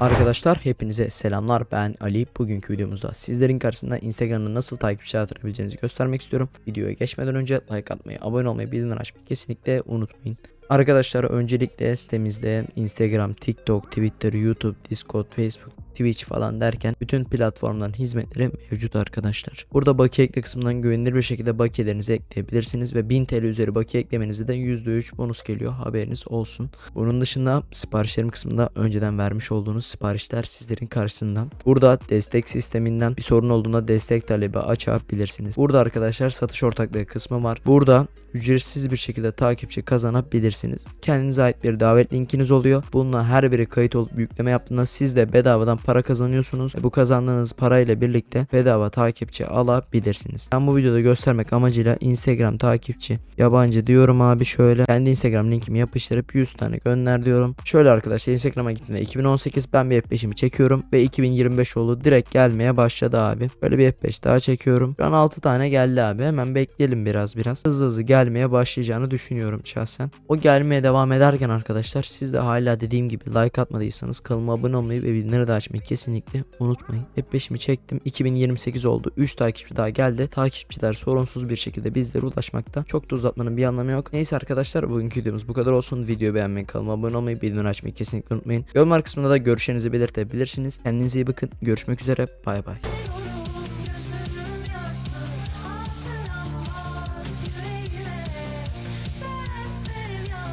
Arkadaşlar hepinize selamlar ben Ali. Bugünkü videomuzda sizlerin karşısında Instagram'da nasıl takipçi artırabileceğinizi göstermek istiyorum. Videoya geçmeden önce like atmayı, abone olmayı, bildirimleri açmayı kesinlikle unutmayın. Arkadaşlar öncelikle sitemizde Instagram, TikTok, Twitter, YouTube, Discord, Facebook, Twitch falan derken bütün platformların hizmetleri mevcut arkadaşlar. Burada bakiye ekle kısmından güvenilir bir şekilde bakiyelerinizi ekleyebilirsiniz ve 1000 TL üzeri bakiye eklemenizde de %3 bonus geliyor haberiniz olsun. Bunun dışında siparişlerim kısmında önceden vermiş olduğunuz siparişler sizlerin karşısında. Burada destek sisteminden bir sorun olduğunda destek talebi açabilirsiniz. Burada arkadaşlar satış ortaklığı kısmı var. Burada ücretsiz bir şekilde takipçi kazanabilirsiniz. Kendinize ait bir davet linkiniz oluyor. Bununla her biri kayıt olup yükleme yaptığında siz de bedavadan para kazanıyorsunuz. Ve bu kazandığınız parayla birlikte bedava takipçi alabilirsiniz. Ben bu videoda göstermek amacıyla Instagram takipçi yabancı diyorum abi şöyle. Kendi Instagram linkimi yapıştırıp 100 tane gönder diyorum. Şöyle arkadaşlar Instagram'a gittiğimde 2018 ben bir F5'imi çekiyorum ve 2025 oldu direkt gelmeye başladı abi. Böyle bir F5 daha çekiyorum. Şu an 6 tane geldi abi. Hemen bekleyelim biraz biraz. Hızlı hızlı gelmeye başlayacağını düşünüyorum şahsen. O gelmeye devam ederken arkadaşlar siz de hala dediğim gibi like atmadıysanız kanalıma abone olmayı ve bildirimleri de açmayı kesinlikle unutmayın. F5'imi çektim. 2028 oldu. 3 takipçi daha geldi. Takipçiler sorunsuz bir şekilde bizlere ulaşmakta. Çok da uzatmanın bir anlamı yok. Neyse arkadaşlar bugünkü videomuz bu kadar olsun. Videoyu beğenmeyi, kanalıma abone olmayı, bildirimleri açmayı kesinlikle unutmayın. Yorumlar kısmında da görüşlerinizi belirtebilirsiniz. Kendinize iyi bakın. Görüşmek üzere. Bay bay.